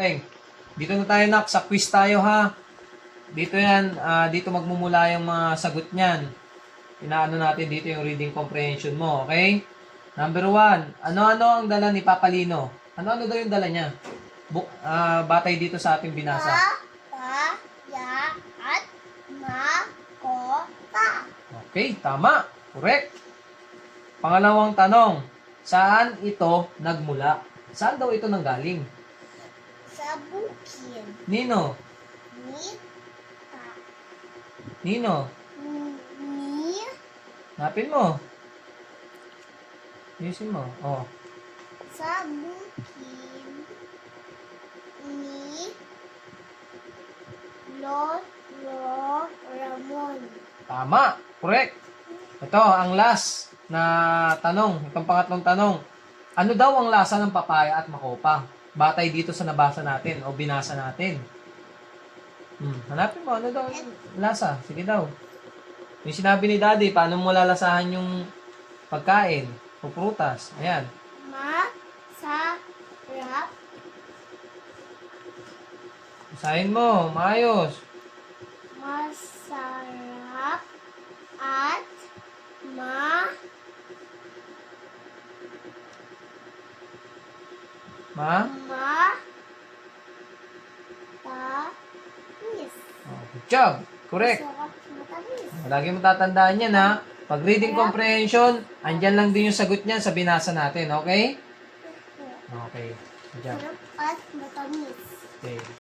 Okay. Dito na tayo nak, sa quiz tayo ha. Dito yan, ah, dito magmumula yung mga sagot niyan. Inaano natin dito yung reading comprehension mo, okay? Number one, ano-ano ang dala ni Papalino? Ano-ano daw yung dala niya? Bu ah, batay dito sa ating binasa. Pa, ya, at ma, ko, ta. Okay, tama. Correct. Pangalawang tanong, saan ito nagmula? Saan daw ito nanggaling? Bukid Nino? ni ta. Nino? Ni Napin mo. Ayusin mo. Oh. sa bukid ni Lolo Ramon. Tama. Correct. Ito, ang last na tanong. Itong pangatlong tanong. Ano daw ang lasa ng papaya at makopa? Batay dito sa nabasa natin o binasa natin. Hmm, hanapin mo, ano daw lasa? Sige daw. Yung sinabi ni daddy, paano mo lalasahan yung pagkain o prutas? Ayan. Ma, sa, rap, Basahin mo, maayos. masarap, at ma, Ma? ma, tamis. Oh, good job. Correct. Lagi mo tatandaan yan ha. Pag reading comprehension, andyan lang din yung sagot niyan sa binasa natin. Okay? Okay. Good job. Masarap at matamis. Okay.